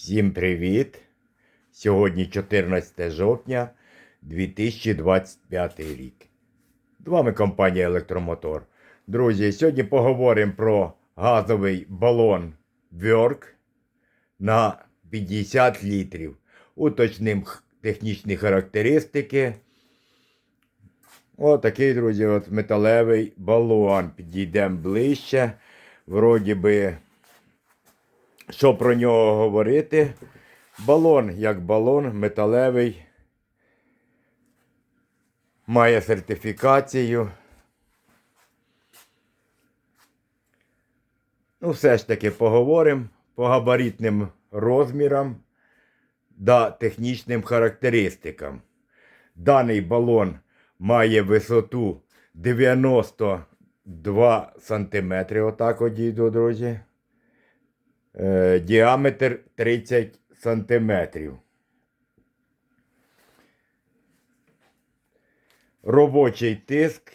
Всім привіт! Сьогодні 14 жовтня 2025 рік. З вами компанія Електромотор. Друзі, сьогодні поговоримо про газовий балон Вьорк на 50 літрів. Уточним технічні характеристики. Отакий, друзі, от металевий балон. Підійдемо ближче. Вроді би що про нього говорити? Балон як балон, металевий. Має сертифікацію. Ну, все ж таки поговоримо по габаритним розмірам та технічним характеристикам. Даний балон має висоту 92 см. Отак от дійду, друзі. Е, діаметр 30 сантиметрів. Робочий тиск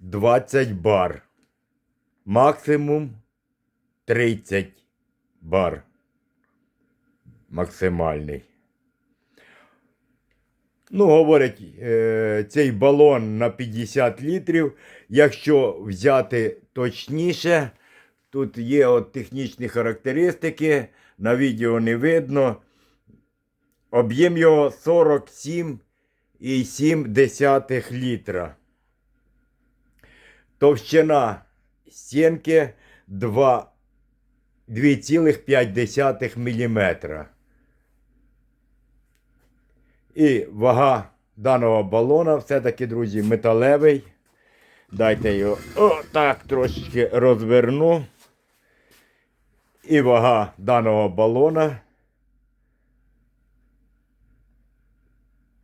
20 бар. Максимум 30 бар. Максимальний. Ну, говорять, е, цей балон на 50 літрів. Якщо взяти точніше, Тут є от технічні характеристики, на відео не видно. Об'єм його 47,7 літра. Товщина стінки 2,5 мм. І вага даного балона все-таки, друзі, металевий. Дайте його отак трошечки розверну. І вага даного балона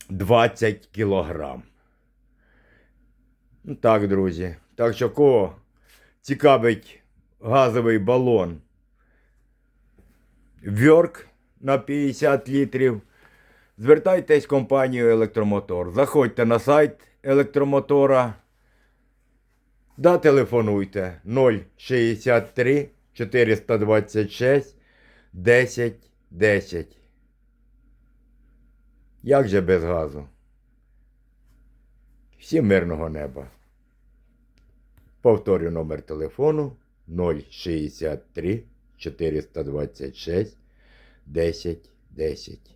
20 кілограм. Ну так, друзі. Так що кого цікавить газовий балон Вьорк на 50 літрів. Звертайтесь в компанію Електромотор. Заходьте на сайт електромотора. Да, телефонуйте 063 426 10 10. Як же без газу? Всім мирного неба. Повторю номер телефону 063 426 10 10.